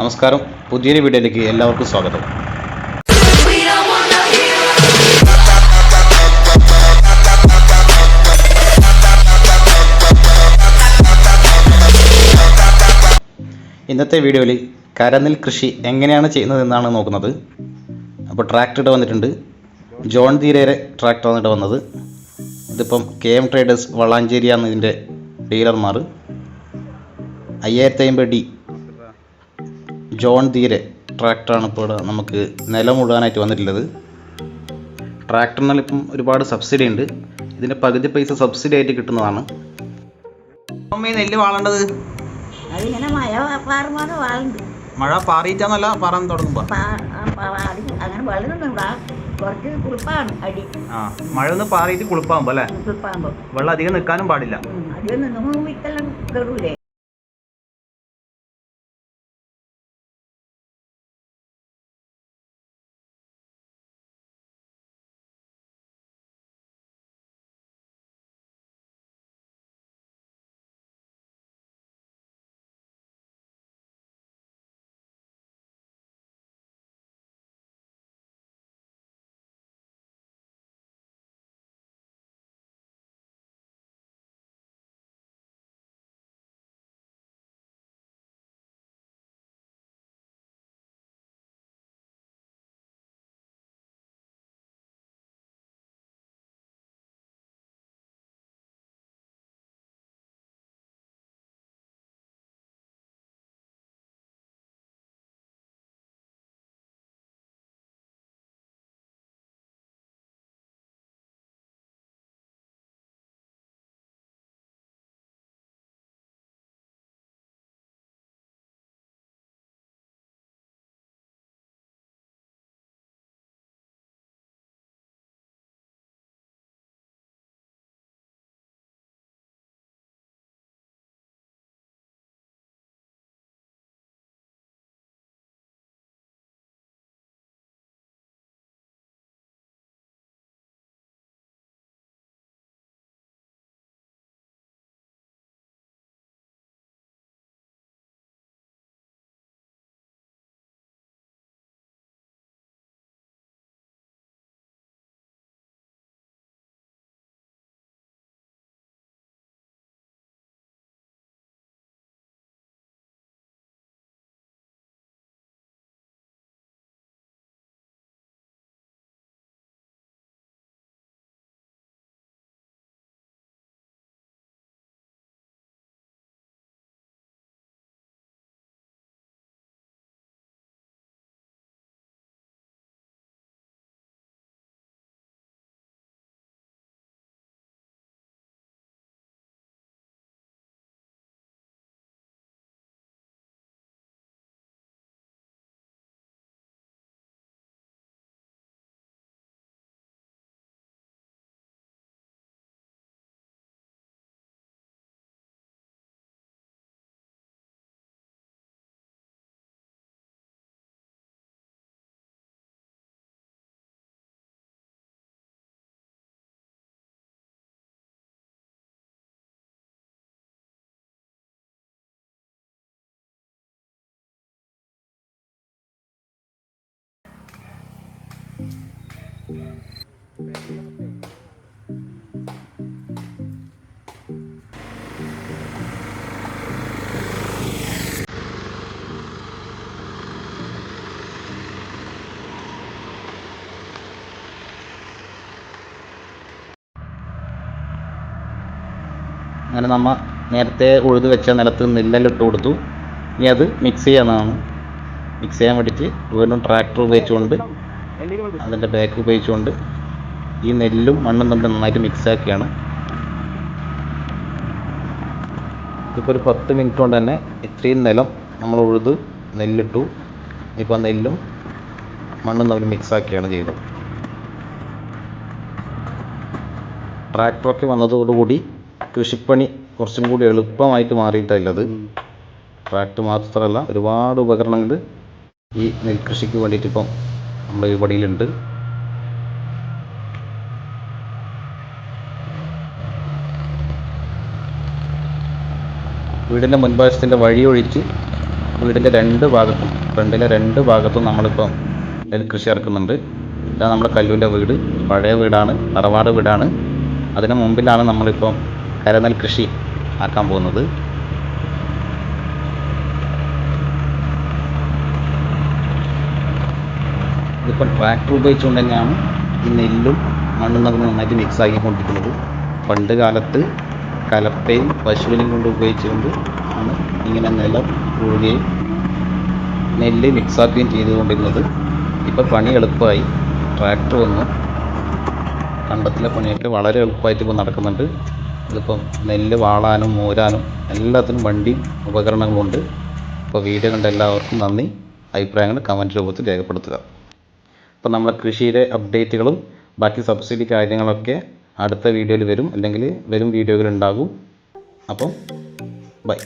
നമസ്കാരം. പുതിയൊരു വീഡിയോയിലേക്ക് എല്ലാവർക്കും സ്വാഗതം. ഇന്നത്തെ വീഡിയോയിൽ കരനിൽ കൃഷി എങ്ങനെയാണ് ചെയ്യുന്നതെന്നാണ് നോക്കുന്നത്. അപ്പോൾ ട്രാക്ടർ വന്നിട്ടുണ്ട്. ജോൺ തീരേരെ ട്രാക്ടർ വന്നിട്ട് വന്നത്. ഇതിപ്പം കെ എം ട്രേഡേഴ്സ് വളാഞ്ചേരിയാണ് ഇതിന്റെ ഡീലർമാർ അയ്യായിരത്തി അമ്പത് ഡി ജോൺ തീരെ ട്രാക്ടറാണ് ഇപ്പോൾ ഇവിടെ നമുക്ക് നിലം മുഴുവാനായിട്ട് വന്നിട്ടുള്ളത്. ട്രാക്ടറിനാൽ ഇപ്പം ഒരുപാട് സബ്സിഡി ഉണ്ട്. ഇതിന്റെ പകുതി പൈസ സബ്സിഡി ആയിട്ട് കിട്ടുന്നതാണ്. അമ്മ നെല്ല് വാളേണ്ടത്? മഴ പാറിയിട്ടാന്നല്ല പാറാൻ തുടങ്ങുമ്പോ? അങ്ങനെ വെള്ളമൊന്നും കുറച്ച് കുളിപ്പാണ് അടി. ആ മഴ ഒന്ന് പാറിയിട്ട് കുളിപ്പാകുമ്പോ അല്ലേ? വെള്ളം അധികം നിൽക്കാനും പാടില്ല. അധികം വിത്തെല്ലാം കയറൂലേ അങ്ങനെ നമ്മ നേരത്തെ ഉഴുത് വെച്ച നിലത്ത് നെല്ലെല്ലാം കൊടുത്തു. ഇനി അത് മിക്സ് ചെയ്യാനാണ്. മിക്സ് ചെയ്യാൻ വേണ്ടിയിട്ട് വീണ്ടും ട്രാക്ടർ ഉപയോഗിച്ചുകൊണ്ട് അതിന്റെ ബാക്ക് ഉപയോഗിച്ചുകൊണ്ട് ഈ നെല്ലും മണ്ണും തമ്മിൽ നന്നായിട്ട് മിക്സ് ആക്കിയാണ്. ഇപ്പോൾ ഒരു പത്ത് മിനിറ്റ് കൊണ്ട് തന്നെ ഇത്രയും നിലം നമ്മൾ ഉഴുത് നെല്ലിട്ടു. ഇപ്പോൾ നെല്ലും മണ്ണും തമ്മിൽ മിക്സ് ആക്കിയാണ് ചെയ്തത്. ട്രാക്ടറൊക്കെ വന്നതോടുകൂടി കൃഷിപ്പണി കുറച്ചും കൂടി എളുപ്പമായിട്ട് മാറിയിട്ടുള്ളത് ട്രാക്ടർ മാത്രമല്ല ഒരുപാട് ഉപകരണങ്ങൾ ഈ നെൽകൃഷിക്ക് വേണ്ടിയിട്ട് ഇപ്പം നമ്മുടെ വിപണിയിലുണ്ട് വീടിന്റെ വഴി ഒഴിച്ച് വീടിന്റെ രണ്ട് ഭാഗത്തും ഫ്രണ്ടിലെ രണ്ട് ഭാഗത്തും നമ്മളിപ്പം നെൽകൃഷി ഇറക്കുന്നുണ്ട്. ഇതാണ് നമ്മുടെ കല്ലൂന്റെ വീട്. പഴയ വീടാണ് തറവാട് വീടാണ്. അതിന് മുമ്പിലാണ് നമ്മളിപ്പം കരനെൽ കൃഷി ആക്കാൻ പോകുന്നത്. ഇതിപ്പം ട്രാക്ടർ ഉപയോഗിച്ചുകൊണ്ട് തന്നെയാണ് ഈ നെല്ലും മണ്ണും തമ്മിൽ നന്നായിട്ട് മിക്സ് ആക്കിക്കൊണ്ടിരിക്കുന്നത്. പണ്ട് കാലത്ത് കലപ്പയും പശുവിനെയും കൊണ്ട് ഉപയോഗിച്ചുകൊണ്ട് ആണ് ഇങ്ങനെ നിലം ഉഴുകയും നെല്ല് മിക്സാക്കുകയും ചെയ്തുകൊണ്ടിരുന്നത്. ഇപ്പോൾ പണി എളുപ്പമായി. ട്രാക്ടർ വന്നു. കണ്ടത്തിലെ പണിയൊക്കെ വളരെ എളുപ്പമായിട്ട് ഇപ്പോൾ നടക്കുന്നുണ്ട്. ഇതിപ്പം നെല്ല് വാളാനും മൂരാനും എല്ലാത്തിനും വണ്ടിയും ഉപകരണങ്ങളുണ്ട്. അപ്പോൾ വീഡിയോ കണ്ട എല്ലാവർക്കും നന്ദി. അഭിപ്രായങ്ങൾ കമന്റ് രൂപത്തിൽ രേഖപ്പെടുത്തുക. അപ്പോൾ നമ്മുടെ കൃഷിയുടെ അപ്ഡേറ്റുകളും ബാക്കി സബ്സിഡി കാര്യങ്ങളൊക്കെ അടുത്ത വീഡിയോയിൽ വരും. അല്ലെങ്കിൽ വരും വീഡിയോകളുണ്ടാകും അപ്പം ബൈ